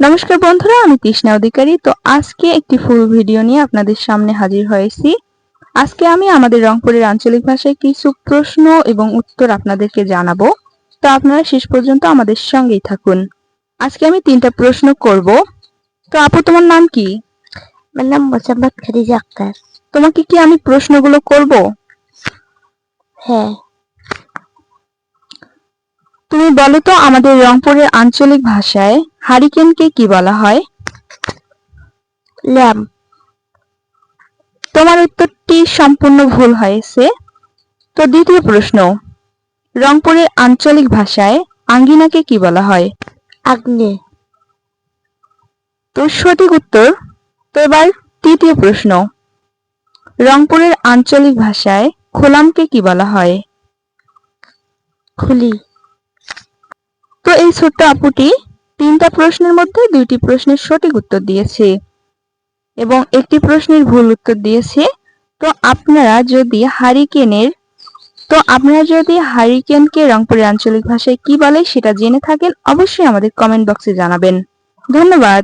নমস্কার বন্ধুরা আমি তৃষ্ণা অধিকারী। তো আজকে একটি ফুল ভিডিও নিয়ে আপনাদের সামনে হাজির হয়েছি। আজকে আমি আমাদের রংপুরের আঞ্চলিক ভাষায় কিছু প্রশ্ন এবং উত্তর আপনাদেরকে জানাব। তো আপনারা শেষ পর্যন্ত আমাদের সঙ্গেই থাকুন। আজকে আমি তিনটা প্রশ্ন করব। তো আপু তোমার নাম কি? আমার নাম মোসাম্মদ খাদিজা আক্তার। তোমাকে কি আমি প্রশ্নগুলো করব? হ্যাঁ। তুমি বলো তো আমাদের রংপুরের আঞ্চলিক ভাষায় হারিকেনকে কি বলা হয়? ল্যাম। তোমার উত্তরটি সম্পূর্ণ ভুল হয়েছে। তো দ্বিতীয় প্রশ্ন রংপুরের আঞ্চলিক ভাষায় আঙ্গিনাকে কি বলা হয়? আগ্নে। তো সঠিক উত্তর তো এবার তৃতীয় প্রশ্ন রংপুরের আঞ্চলিক ভাষায় খোলামকে কি বলা হয়? খুলি। এই ছোট্ট আপুটি তিনটা প্রশ্নের মধ্যে দুইটি প্রশ্নের সঠিক উত্তর দিয়েছে এবং একটি প্রশ্নের ভুল উত্তর দিয়েছে। তো আপনারা যদি হারিকেনের, তো আপনারা যদি হারিকেনকে রংপুরের আঞ্চলিক ভাষায় কি বলে সেটা জেনে থাকেন, অবশ্যই আমাদের কমেন্ট বক্সে জানাবেন। ধন্যবাদ।